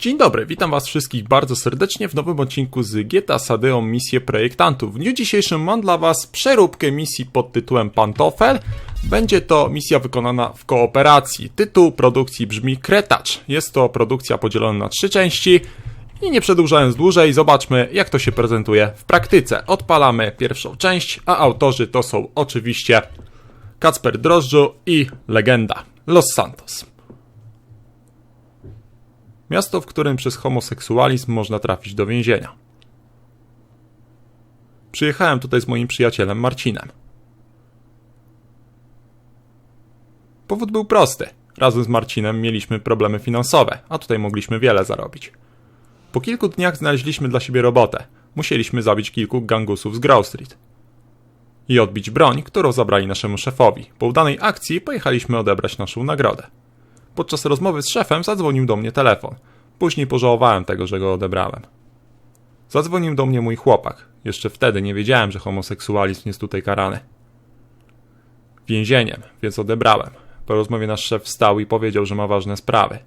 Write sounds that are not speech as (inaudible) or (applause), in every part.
Dzień dobry, witam was wszystkich bardzo serdecznie w nowym odcinku z GTA Sadeon Misję Projektantów. W dniu dzisiejszym mam dla was przeróbkę misji pod tytułem Pantofel. Będzie to misja wykonana w kooperacji. Tytuł produkcji brzmi Kretacz. Jest to produkcja podzielona na trzy części. I nie przedłużając dłużej, zobaczmy jak to się prezentuje w praktyce. Odpalamy pierwszą część, a autorzy to są oczywiście Kacper Drożdżu i legenda Los Santos. Miasto, w którym przez homoseksualizm można trafić do więzienia. Przyjechałem tutaj z moim przyjacielem Marcinem. Powód był prosty. Razem z Marcinem mieliśmy problemy finansowe, a tutaj mogliśmy wiele zarobić. Po kilku dniach znaleźliśmy dla siebie robotę. Musieliśmy zabić kilku gangusów z Grove Street. I odbić broń, którą zabrali naszemu szefowi. Po udanej akcji pojechaliśmy odebrać naszą nagrodę. Podczas rozmowy z szefem zadzwonił do mnie telefon. Później pożałowałem tego, że go odebrałem. Zadzwonił do mnie mój chłopak. Jeszcze wtedy nie wiedziałem, że homoseksualizm jest tutaj karany. Więzieniem, więc odebrałem. Po rozmowie nasz szef wstał i powiedział, że ma ważne sprawy.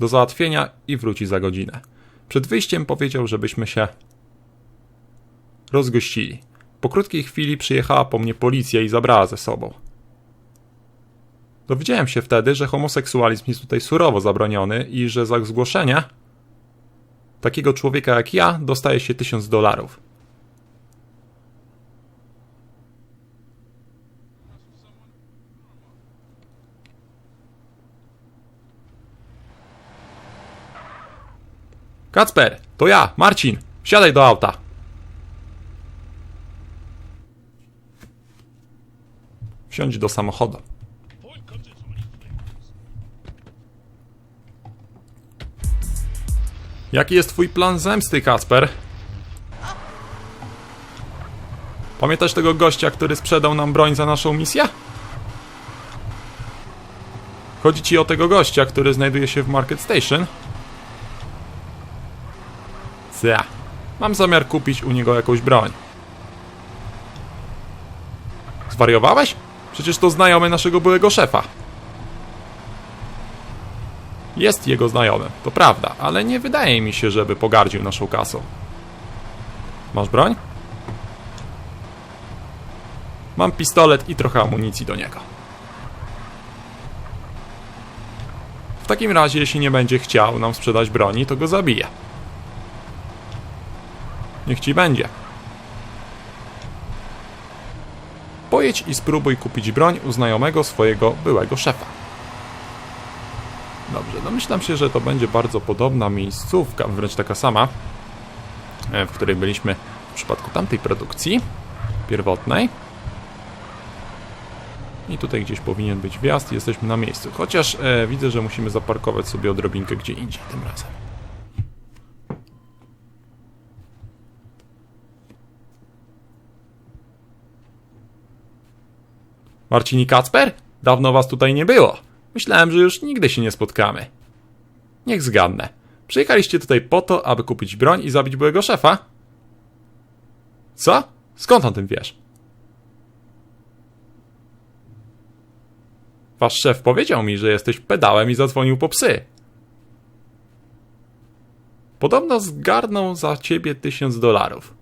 Do załatwienia i wróci za godzinę. Przed wyjściem powiedział, żebyśmy się rozgościli. Po krótkiej chwili przyjechała po mnie policja i zabrała ze sobą. Dowiedziałem się wtedy, że homoseksualizm jest tutaj surowo zabroniony i że za zgłoszenie takiego człowieka jak ja dostaje się tysiąc dolarów. Kacper, to ja, Marcin. Wsiadaj do auta. Wsiądź do samochodu. Jaki jest twój plan zemsty, Kasper? Pamiętasz tego gościa, który sprzedał nam broń za naszą misję? Chodzi ci o tego gościa, który znajduje się w Market Station? Cia. Mam zamiar kupić u niego jakąś broń. Zwariowałeś? Przecież to znajomy naszego byłego szefa. Jest jego znajomym, to prawda, ale nie wydaje mi się, żeby pogardził naszą kasą. Masz broń? Mam pistolet i trochę amunicji do niego. W takim razie, jeśli nie będzie chciał nam sprzedać broni, to go zabiję. Niech ci będzie. Pojedź i spróbuj kupić broń u znajomego swojego byłego szefa. Dobrze, domyślam się, że to będzie bardzo podobna miejscówka, wręcz taka sama, e, w której byliśmy w przypadku tamtej produkcji pierwotnej. I tutaj gdzieś powinien być wjazd, jesteśmy na miejscu. Chociaż e, widzę, że musimy zaparkować sobie odrobinkę gdzie indziej tym razem. Marcin i Kacper? Dawno was tutaj nie było. Myślałem, że już nigdy się nie spotkamy. Niech zgadnę. Przyjechaliście tutaj po to, aby kupić broń i zabić byłego szefa? Co? Skąd o tym wiesz? Wasz szef powiedział mi, że jesteś pedałem i zadzwonił po psy. Podobno zgarnął za ciebie tysiąc dolarów.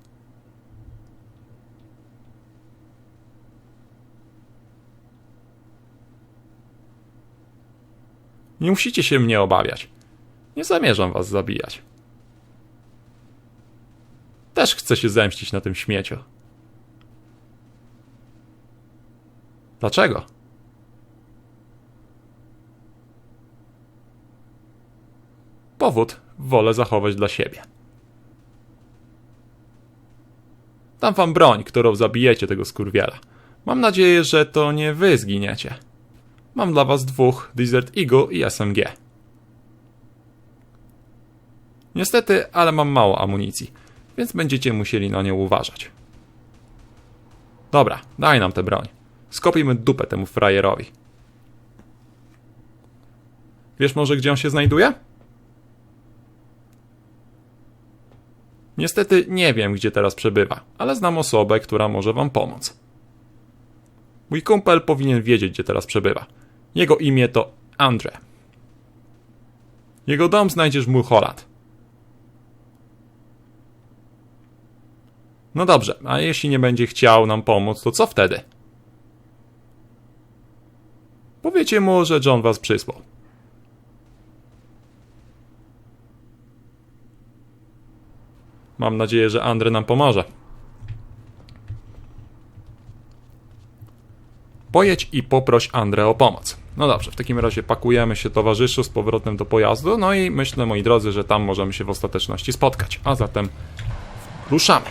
Nie musicie się mnie obawiać. Nie zamierzam was zabijać. Też chcę się zemścić na tym śmieciu. Dlaczego? Powód wolę zachować dla siebie. Dam wam broń, którą zabijecie tego skurwiela. Mam nadzieję, że to nie wy zginiecie. Mam dla was dwóch Desert Eagle i SMG. Niestety, ale mam mało amunicji, więc będziecie musieli na nią uważać. Dobra, daj nam tę broń. Skopijmy dupę temu frajerowi. Wiesz może, gdzie on się znajduje? Niestety nie wiem, gdzie teraz przebywa, ale znam osobę, która może wam pomóc. Mój kumpel powinien wiedzieć, gdzie teraz przebywa. Jego imię to Andre. Jego dom znajdziesz w Mulholland. No dobrze, a jeśli nie będzie chciał nam pomóc, to co wtedy? Powiecie mu, że John was przysłał. Mam nadzieję, że Andre nam pomoże. Pojedź i poproś Andrę o pomoc. No dobrze, w takim razie pakujemy się towarzyszu z powrotem do pojazdu, no i myślę, moi drodzy, że tam możemy się w ostateczności spotkać. A zatem ruszamy.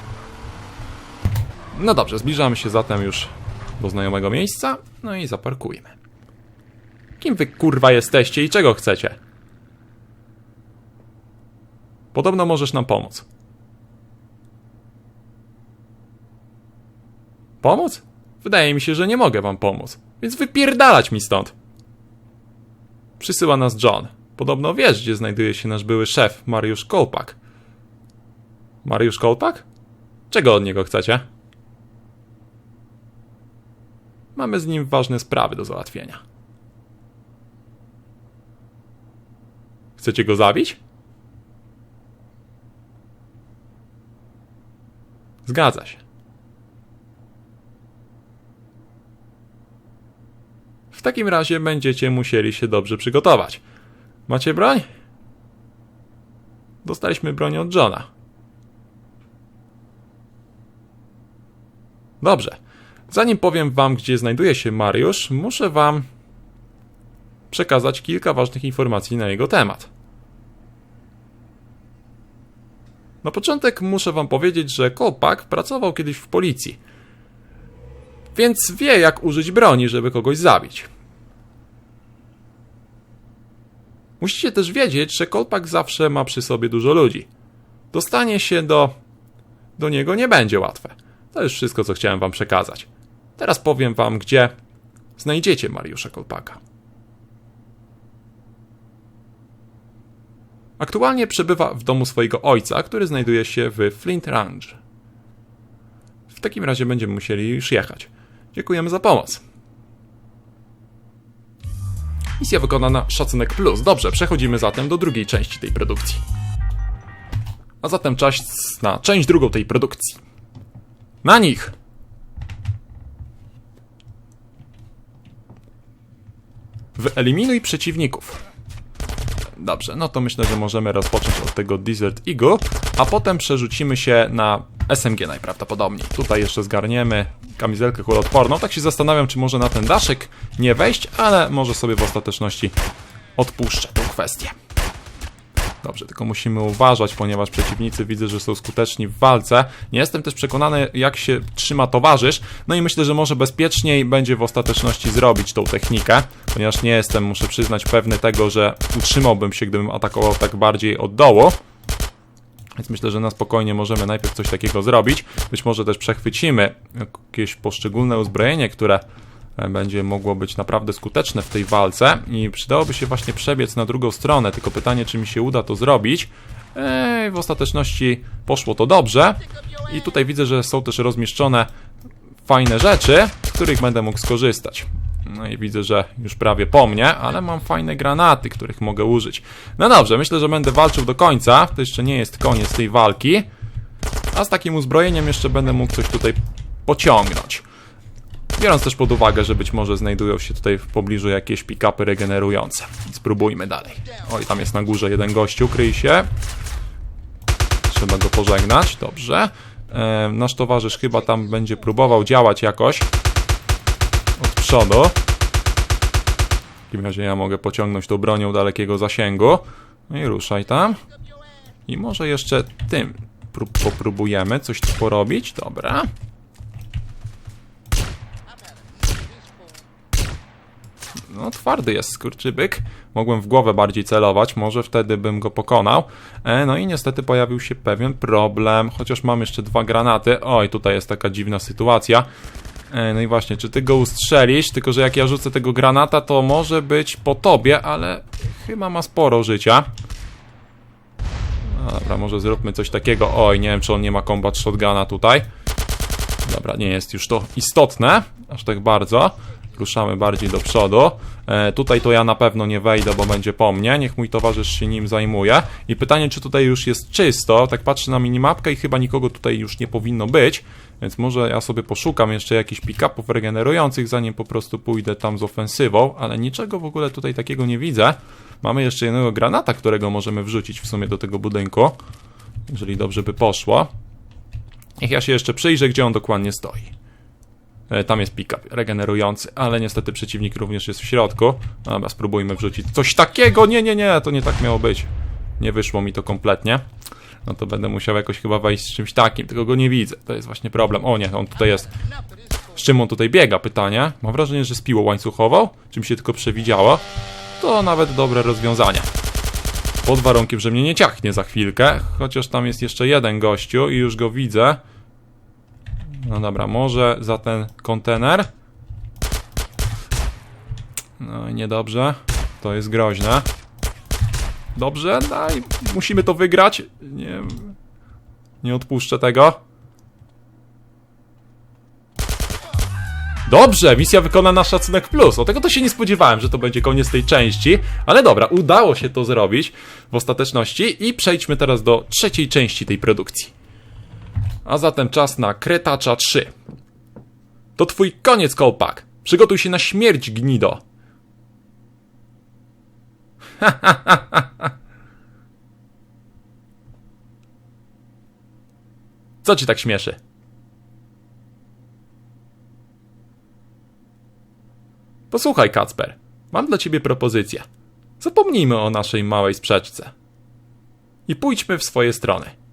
No dobrze, zbliżamy się zatem już do znajomego miejsca, no i zaparkujmy. Kim wy kurwa jesteście i czego chcecie? Podobno możesz nam pomóc. Pomóc? Wydaje mi się, że nie mogę wam pomóc, więc wypierdalać mi stąd. Przysyła nas John. Podobno wiesz, gdzie znajduje się nasz były szef, Mariusz Kolpak. Mariusz Kolpak? Czego od niego chcecie? Mamy z nim ważne sprawy do załatwienia. Chcecie go zabić? Zgadza się. Takim razie będziecie musieli się dobrze przygotować. Macie broń? Dostaliśmy broń od Johna. Dobrze. Zanim powiem wam, gdzie znajduje się Mariusz, muszę wam przekazać kilka ważnych informacji na jego temat. Na początek muszę wam powiedzieć, że Kolpak pracował kiedyś w policji. Więc wie, jak użyć broni, żeby kogoś zabić. Musicie też wiedzieć, że Kolpak zawsze ma przy sobie dużo ludzi. Dostanie się do, do niego nie będzie łatwe. To już wszystko, co chciałem wam przekazać. Teraz powiem wam, gdzie znajdziecie Mariusza Kolpaka. Aktualnie przebywa w domu swojego ojca, który znajduje się w Flint Range. W takim razie będziemy musieli już jechać. Dziękujemy za pomoc. Misja wykonana, szacunek plus. Dobrze, przechodzimy zatem do drugiej części tej produkcji. A zatem czas na część drugą tej produkcji. Na nich! Wyeliminuj przeciwników. Dobrze, no to myślę, że możemy rozpocząć od tego Desert Eagle, a potem przerzucimy się na SMG najprawdopodobniej. Tutaj jeszcze zgarniemy kamizelkę kuloodporną. Tak się zastanawiam, czy może na ten daszek nie wejść, ale może sobie w ostateczności odpuszczę tę kwestię. Dobrze, tylko musimy uważać, ponieważ przeciwnicy widzę, że są skuteczni w walce. Nie jestem też przekonany, jak się trzyma towarzysz. No i myślę, że może bezpieczniej będzie w ostateczności zrobić tą technikę, ponieważ nie jestem, muszę przyznać, pewny tego, że utrzymałbym się, gdybym atakował tak bardziej od dołu. Więc myślę, że na spokojnie możemy najpierw coś takiego zrobić. Być może też przechwycimy jakieś poszczególne uzbrojenie, które będzie mogło być naprawdę skuteczne w tej walce i przydałoby się właśnie przebiec na drugą stronę, tylko pytanie, czy mi się uda to zrobić. Eee, w ostateczności poszło to dobrze i tutaj widzę, że są też rozmieszczone fajne rzeczy, z których będę mógł skorzystać. No i widzę, że już prawie po mnie, ale mam fajne granaty, których mogę użyć. No dobrze, myślę, że będę walczył do końca. To jeszcze nie jest koniec tej walki. A z takim uzbrojeniem jeszcze będę mógł coś tutaj pociągnąć. Biorąc też pod uwagę, że być może znajdują się tutaj w pobliżu jakieś pick-upy regenerujące. Spróbujmy dalej. Oj, tam jest na górze jeden gościu, kryj się. Trzeba go pożegnać, dobrze. E, nasz towarzysz chyba tam będzie próbował działać jakoś od przodu. W takim razie ja mogę pociągnąć tą bronią dalekiego zasięgu. No i ruszaj tam. I może jeszcze tym popróbujemy coś tu porobić. Dobra. No, twardy jest skurczybyk. Mogłem w głowę bardziej celować, może wtedy bym go pokonał. E, no i niestety pojawił się pewien problem, chociaż mam jeszcze dwa granaty. Oj, tutaj jest taka dziwna sytuacja. E, no i właśnie, czy ty go ustrzelisz? Tylko, że jak ja rzucę tego granata, to może być po tobie, ale chyba ma sporo życia. No dobra, może zróbmy coś takiego. Oj, nie wiem, czy on nie ma combat shotguna tutaj. Dobra, nie jest już to istotne, aż tak bardzo. Ruszamy bardziej do przodu. E, tutaj to ja na pewno nie wejdę, bo będzie po mnie. Niech mój towarzysz się nim zajmuje. I pytanie, czy tutaj już jest czysto. Tak patrzę na minimapkę i chyba nikogo tutaj już nie powinno być. Więc może ja sobie poszukam jeszcze jakichś pick-upów regenerujących, zanim po prostu pójdę tam z ofensywą. Ale niczego w ogóle tutaj takiego nie widzę. Mamy jeszcze jednego granata, którego możemy wrzucić w sumie do tego budynku. Jeżeli dobrze by poszło. Niech ja się jeszcze przyjrzę, gdzie on dokładnie stoi. E, Tam jest pick-up regenerujący, ale niestety przeciwnik również jest w środku. Dobra, spróbujmy wrzucić coś takiego. Nie, nie, nie, to nie tak miało być. Nie wyszło mi to kompletnie. No to będę musiał jakoś chyba wejść z czymś takim, tylko go nie widzę. To jest właśnie problem. O nie, on tutaj jest. Z czym on tutaj biega? Pytanie. Mam wrażenie, że z piłą łańcuchową, czym się tylko przewidziało. To nawet dobre rozwiązanie. Pod warunkiem, że mnie nie ciachnie za chwilkę, chociaż tam jest jeszcze jeden gościu i już go widzę. No dobra, może za ten kontener. No i niedobrze. To jest groźne. Dobrze, daj. Musimy to wygrać. Nie, nie odpuszczę tego. Dobrze, misja wykonana szacunek plus. O tego to się nie spodziewałem, że to będzie koniec tej części, ale dobra, udało się to zrobić w ostateczności i przejdźmy teraz do trzeciej części tej produkcji. A zatem czas na Kretacza 3. To twój koniec, Kolpak. Przygotuj się na śmierć, gnido. (laughs) Co ci tak śmieszy? Posłuchaj, Kacper. Mam dla ciebie propozycję. Zapomnijmy o naszej małej sprzeczce. I pójdźmy w swoje strony.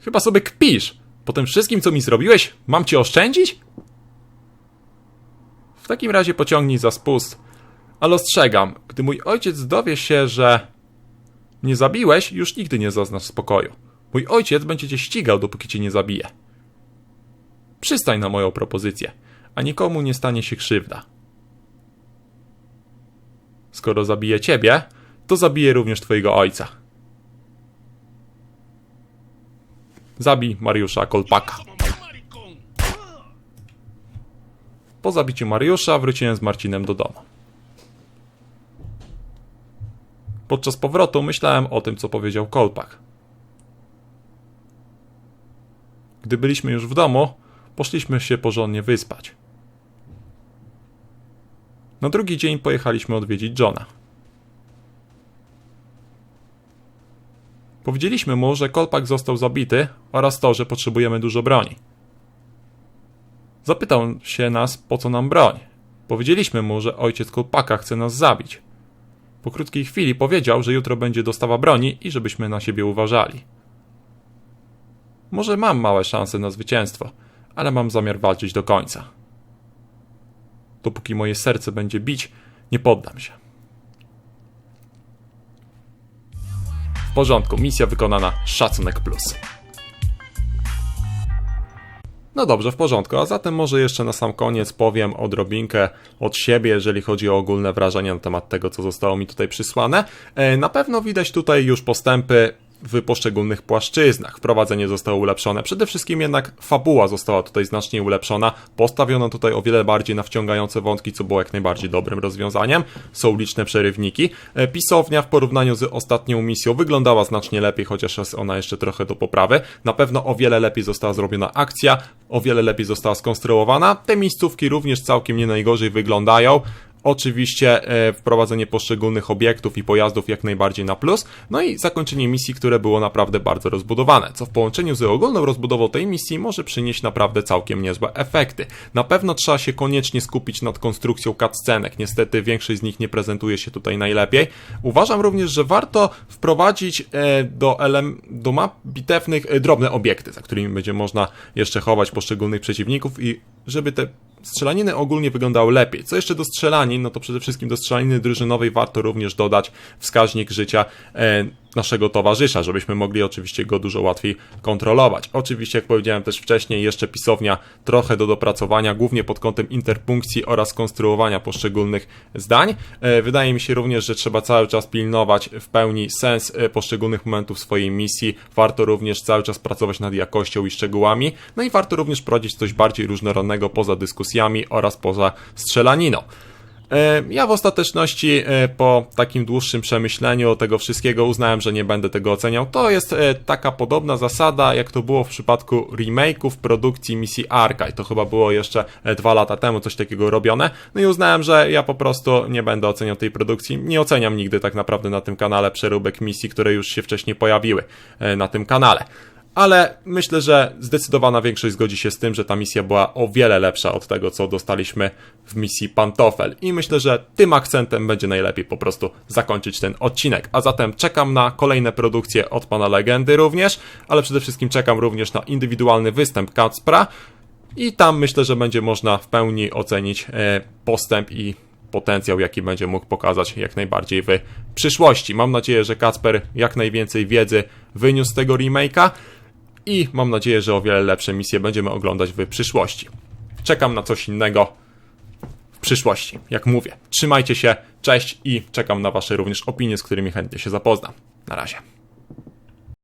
Chyba sobie kpisz. Po tym wszystkim, co mi zrobiłeś, mam cię oszczędzić? W takim razie pociągnij za spust. Ale ostrzegam, gdy mój ojciec dowie się, że mnie zabiłeś, już nigdy nie zaznasz spokoju. Mój ojciec będzie cię ścigał, dopóki cię nie zabije. Przystań na moją propozycję, a nikomu nie stanie się krzywda. Skoro zabije ciebie, to zabije również twojego ojca. Zabij Mariusza Kolpaka. Po zabiciu Mariusza wróciłem z Marcinem do domu. Podczas powrotu myślałem o tym, co powiedział Kolpak. Gdy byliśmy już w domu, poszliśmy się porządnie wyspać. Na drugi dzień pojechaliśmy odwiedzić Johna. Powiedzieliśmy mu, że Kolpak został zabity oraz to, że potrzebujemy dużo broni. Zapytał się nas, po co nam broń. Powiedzieliśmy mu, że ojciec Kolpaka chce nas zabić. Po krótkiej chwili powiedział, że jutro będzie dostawa broni i żebyśmy na siebie uważali. Może mam małe szanse na zwycięstwo, ale mam zamiar walczyć do końca. Dopóki moje serce będzie bić, nie poddam się. Porządku, misja wykonana, szacunek plus. No dobrze, w porządku, a zatem może jeszcze na sam koniec powiem odrobinkę od siebie, jeżeli chodzi o ogólne wrażenia na temat tego, co zostało mi tutaj przysłane. E, Na pewno widać tutaj już postępy w poszczególnych płaszczyznach. Wprowadzenie zostało ulepszone. Przede wszystkim jednak fabuła została tutaj znacznie ulepszona. Postawiono tutaj o wiele bardziej na wciągające wątki, co było jak najbardziej dobrym rozwiązaniem. Są liczne przerywniki. E, Pisownia w porównaniu z ostatnią misją wyglądała znacznie lepiej, chociaż jest ona jeszcze trochę do poprawy. Na pewno o wiele lepiej została zrobiona akcja, o wiele lepiej została skonstruowana. Te miejscówki również całkiem nie najgorzej wyglądają. Oczywiście e, wprowadzenie poszczególnych obiektów i pojazdów jak najbardziej na plus, no i zakończenie misji, które było naprawdę bardzo rozbudowane, co w połączeniu z ogólną rozbudową tej misji może przynieść naprawdę całkiem niezłe efekty. Na pewno trzeba się koniecznie skupić nad konstrukcją cutscenek, niestety większość z nich nie prezentuje się tutaj najlepiej. Uważam również, że warto wprowadzić e, do, do map bitewnych e, drobne obiekty, za którymi będzie można jeszcze chować poszczególnych przeciwników i żeby te strzelaniny ogólnie wyglądały lepiej. Co jeszcze do strzelanin, no to przede wszystkim do strzelaniny drużynowej warto również dodać wskaźnik życia e, naszego towarzysza, żebyśmy mogli oczywiście go dużo łatwiej kontrolować. Oczywiście, jak powiedziałem też wcześniej, jeszcze pisownia trochę do dopracowania, głównie pod kątem interpunkcji oraz konstruowania poszczególnych zdań. E, Wydaje mi się również, że trzeba cały czas pilnować w pełni sens e, poszczególnych momentów swojej misji. Warto również cały czas pracować nad jakością i szczegółami. No i warto również prowadzić coś bardziej różnorodnego poza dyskusjami oraz poza strzelaniną. E, Ja w ostateczności e, po takim dłuższym przemyśleniu tego wszystkiego uznałem, że nie będę tego oceniał. To jest e, taka podobna zasada, jak to było w przypadku remake'ów produkcji misji Arkai. To chyba było jeszcze dwa lata temu coś takiego robione. No i uznałem, że ja po prostu nie będę oceniał tej produkcji. Nie oceniam nigdy tak naprawdę na tym kanale przeróbek misji, które już się wcześniej pojawiły na tym kanale ale myślę, że zdecydowana większość zgodzi się z tym, że ta misja była o wiele lepsza od tego, co dostaliśmy w misji Pantofel. I myślę, że tym akcentem będzie najlepiej po prostu zakończyć ten odcinek. A zatem czekam na kolejne produkcje od pana Legendy również, ale przede wszystkim czekam również na indywidualny występ Kacpra. I tam myślę, że będzie można w pełni ocenić e, postęp i potencjał, jaki będzie mógł pokazać jak najbardziej w przyszłości. Mam nadzieję, że Kacper jak najwięcej wiedzy wyniósł z tego remake'a i mam nadzieję, że o wiele lepsze misje będziemy oglądać w przyszłości. Czekam na coś innego w przyszłości, jak mówię. Trzymajcie się, cześć i czekam na Wasze również opinie, z którymi chętnie się zapoznam. Na razie.